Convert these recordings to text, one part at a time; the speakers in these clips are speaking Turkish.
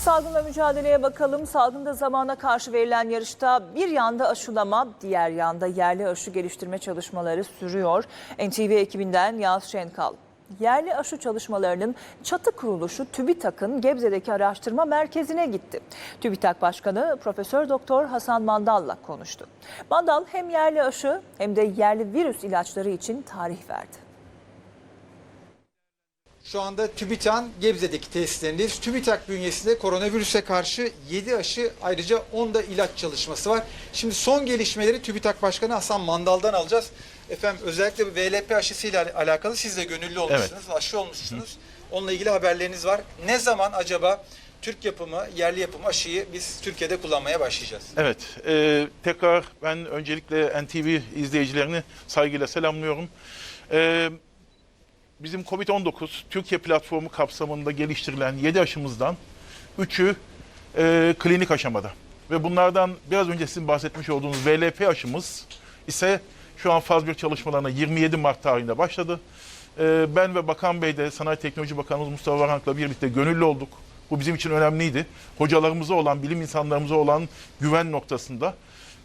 salgınla mücadeleye bakalım. Salgında zamana karşı verilen yarışta bir yanda aşılama, diğer yanda yerli aşı geliştirme çalışmaları sürüyor. NTV ekibinden Yağız Şenkal. Yerli aşı çalışmalarının çatı kuruluşu TÜBİTAK'ın Gebze'deki araştırma merkezine gitti. TÜBİTAK Başkanı Profesör Doktor Hasan Mandal'la konuştu. Mandal hem yerli aşı hem de yerli virüs ilaçları için tarih verdi. Şu anda TÜBİTAK'ın Gebze'deki tesislerindeyiz. TÜBİTAK bünyesinde koronavirüse karşı 7 aşı ayrıca 10 da ilaç çalışması var. Şimdi son gelişmeleri TÜBİTAK Başkanı Hasan Mandal'dan alacağız. Efendim özellikle VLP aşısıyla al- alakalı siz de gönüllü olmuşsunuz, aşı olmuşsunuz. Onunla ilgili haberleriniz var. Ne zaman acaba Türk yapımı, yerli yapımı aşıyı biz Türkiye'de kullanmaya başlayacağız? Evet, e, tekrar ben öncelikle NTV izleyicilerini saygıyla selamlıyorum. E, bizim COVID-19 Türkiye platformu kapsamında geliştirilen 7 aşımızdan 3'ü e, klinik aşamada. Ve bunlardan biraz önce sizin bahsetmiş olduğunuz VLP aşımız ise şu an faz 1 çalışmalarına 27 Mart tarihinde başladı. E, ben ve Bakan Bey de Sanayi Teknoloji Bakanımız Mustafa Varank'la birlikte gönüllü olduk. Bu bizim için önemliydi. Hocalarımıza olan, bilim insanlarımıza olan güven noktasında.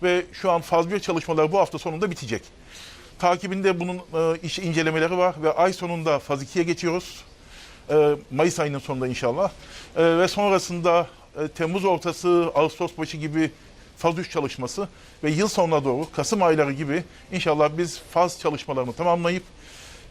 Ve şu an faz 1 çalışmaları bu hafta sonunda bitecek. Takibinde bunun e, iş incelemeleri var ve ay sonunda faz 2'ye geçiyoruz. E, Mayıs ayının sonunda inşallah. E, ve sonrasında e, Temmuz ortası, Ağustos başı gibi faz 3 çalışması ve yıl sonuna doğru Kasım ayları gibi inşallah biz faz çalışmalarını tamamlayıp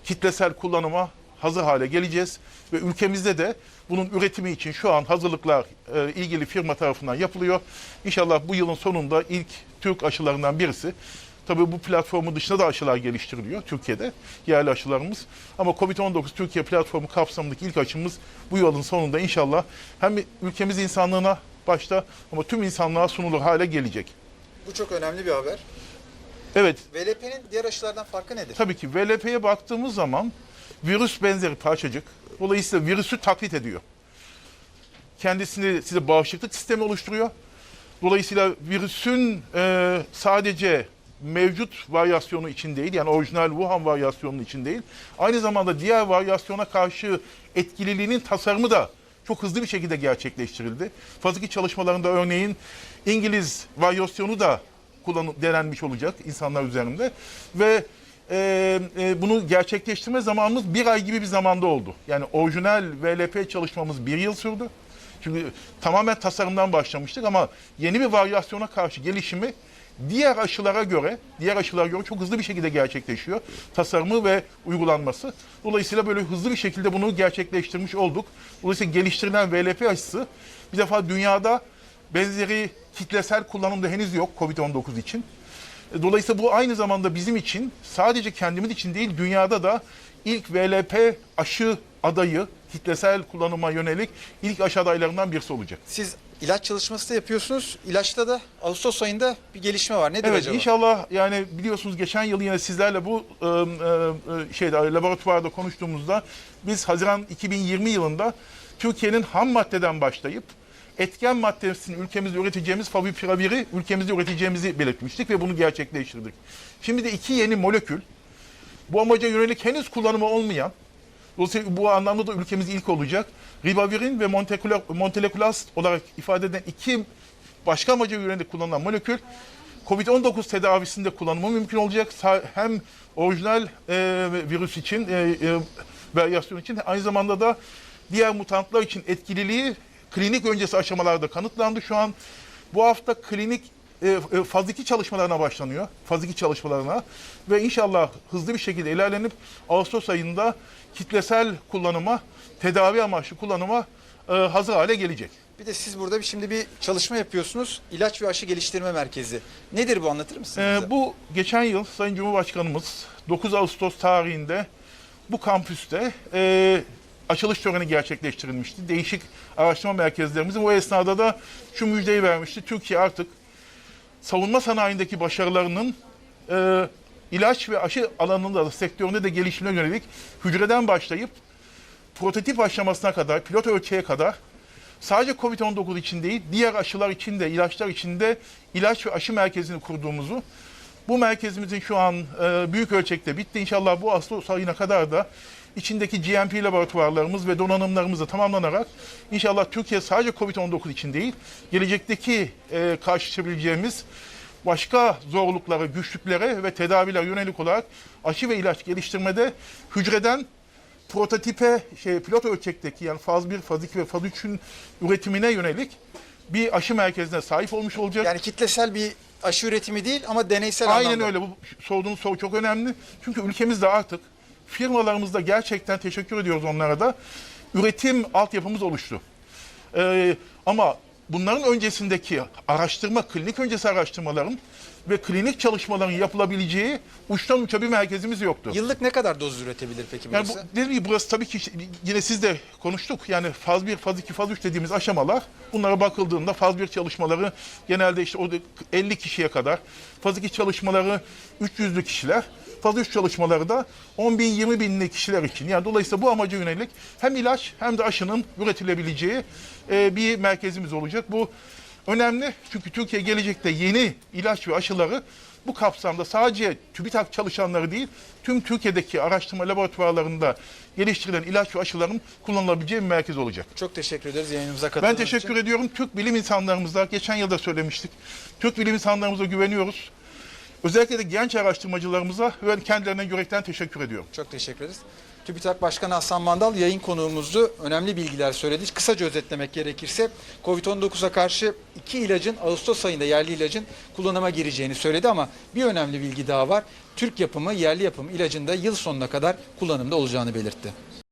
kitlesel kullanıma hazır hale geleceğiz. Ve ülkemizde de bunun üretimi için şu an hazırlıklar e, ilgili firma tarafından yapılıyor. İnşallah bu yılın sonunda ilk Türk aşılarından birisi. Tabii bu platformu dışında da aşılar geliştiriliyor Türkiye'de, yerli aşılarımız. Ama COVID-19 Türkiye platformu kapsamındaki ilk aşımız bu yılın sonunda inşallah hem ülkemiz insanlığına başta ama tüm insanlığa sunulur hale gelecek. Bu çok önemli bir haber. Evet, VLP'nin diğer aşılardan farkı nedir? Tabii ki VLP'ye baktığımız zaman virüs benzeri parçacık. Dolayısıyla virüsü taklit ediyor. Kendisini size bağışıklık sistemi oluşturuyor. Dolayısıyla virüsün e, sadece mevcut varyasyonu için değil, yani orijinal Wuhan varyasyonu için değil, aynı zamanda diğer varyasyona karşı etkililiğinin tasarımı da çok hızlı bir şekilde gerçekleştirildi. Faz 2 çalışmalarında örneğin İngiliz varyasyonu da kullanı denenmiş olacak insanlar üzerinde ve e, e, bunu gerçekleştirme zamanımız bir ay gibi bir zamanda oldu. Yani orijinal VLP çalışmamız bir yıl sürdü. Çünkü tamamen tasarımdan başlamıştık ama yeni bir varyasyona karşı gelişimi diğer aşılara göre, diğer aşılara göre çok hızlı bir şekilde gerçekleşiyor. Tasarımı ve uygulanması. Dolayısıyla böyle hızlı bir şekilde bunu gerçekleştirmiş olduk. Dolayısıyla geliştirilen VLP aşısı bir defa dünyada benzeri kitlesel kullanımda henüz yok COVID-19 için. Dolayısıyla bu aynı zamanda bizim için sadece kendimiz için değil dünyada da ilk VLP aşı adayı kitlesel kullanıma yönelik ilk aşı adaylarından birisi olacak. Siz ilaç çalışması da yapıyorsunuz. İlaçta da Ağustos ayında bir gelişme var. Nedir Evet acaba? inşallah yani biliyorsunuz geçen yıl yine sizlerle bu e, e, şeyde laboratuvarda konuştuğumuzda biz Haziran 2020 yılında Türkiye'nin ham maddeden başlayıp etken maddesini ülkemizde üreteceğimiz favipiraviri ülkemizde üreteceğimizi belirtmiştik ve bunu gerçekleştirdik. Şimdi de iki yeni molekül bu amaca yönelik henüz kullanımı olmayan Dolayısıyla bu anlamda da ülkemiz ilk olacak. Ribavirin ve montelekulas olarak ifade edilen iki başka amaca yönelik kullanılan molekül COVID-19 tedavisinde kullanımı mümkün olacak. Hem orijinal e, virüs için, e, e, varyasyon için aynı zamanda da diğer mutantlar için etkililiği klinik öncesi aşamalarda kanıtlandı. Şu an bu hafta klinik e, e, faz 2 çalışmalarına başlanıyor. Faz 2 çalışmalarına ve inşallah hızlı bir şekilde ilerlenip Ağustos ayında kitlesel kullanıma, tedavi amaçlı kullanıma e, hazır hale gelecek. Bir de siz burada bir- şimdi bir çalışma yapıyorsunuz. İlaç ve Aşı Geliştirme Merkezi. Nedir bu anlatır mısınız? Ee, bize? bu geçen yıl Sayın Cumhurbaşkanımız 9 Ağustos tarihinde bu kampüste e, açılış töreni gerçekleştirilmişti. Değişik araştırma merkezlerimizin o esnada da şu müjdeyi vermişti. Türkiye artık savunma sanayindeki başarılarının e, ilaç ve aşı alanında da sektöründe de gelişimine yönelik hücreden başlayıp prototip aşamasına kadar, pilot ölçeğe kadar sadece COVID-19 için değil, diğer aşılar için de, ilaçlar için de ilaç ve aşı merkezini kurduğumuzu, bu merkezimizin şu an e, büyük ölçekte bitti. İnşallah bu Ağustos ayına kadar da içindeki GMP laboratuvarlarımız ve donanımlarımızı tamamlanarak inşallah Türkiye sadece COVID-19 için değil, gelecekteki e, karşılaşabileceğimiz başka zorluklara, güçlüklere ve tedaviler yönelik olarak aşı ve ilaç geliştirmede hücreden prototipe, şey, pilot ölçekteki yani faz 1, faz 2 ve faz 3'ün üretimine yönelik bir aşı merkezine sahip olmuş olacak. Yani kitlesel bir aşı üretimi değil ama deneysel Aynen anlamda. öyle. Bu sorduğunuz soru çok önemli. Çünkü ülkemizde artık firmalarımızda gerçekten teşekkür ediyoruz onlara da üretim altyapımız oluştu. Ee, ama bunların öncesindeki araştırma, klinik öncesi araştırmaların ve klinik çalışmaların yapılabileceği uçtan uça bir merkezimiz yoktu. Yıllık ne kadar doz üretebilir peki Yani burası? bu, dediğim gibi burası tabii ki işte yine siz de konuştuk. Yani faz 1, faz 2, faz 3 dediğimiz aşamalar bunlara bakıldığında faz 1 çalışmaları genelde işte o da 50 kişiye kadar. Faz 2 çalışmaları 300'lü kişiler. Faz 3 çalışmaları da 10 bin, 20 binli kişiler için. Yani dolayısıyla bu amaca yönelik hem ilaç hem de aşının üretilebileceği e, bir merkezimiz olacak. Bu önemli çünkü Türkiye gelecekte yeni ilaç ve aşıları bu kapsamda sadece TÜBİTAK çalışanları değil, tüm Türkiye'deki araştırma laboratuvarlarında geliştirilen ilaç ve aşıların kullanılabileceği bir merkez olacak. Çok teşekkür ederiz yayınımıza Ben katıldığınız teşekkür için. ediyorum. Türk bilim insanlarımıza, geçen yılda söylemiştik. Türk bilim insanlarımıza güveniyoruz. Özellikle de genç araştırmacılarımıza ve kendilerine yürekten teşekkür ediyorum. Çok teşekkür ederiz. TÜBİTAK Başkanı Hasan Mandal yayın konuğumuzdu. Önemli bilgiler söyledi. Kısaca özetlemek gerekirse Covid-19'a karşı iki ilacın Ağustos ayında yerli ilacın kullanıma gireceğini söyledi ama bir önemli bilgi daha var. Türk yapımı yerli yapım ilacın da yıl sonuna kadar kullanımda olacağını belirtti.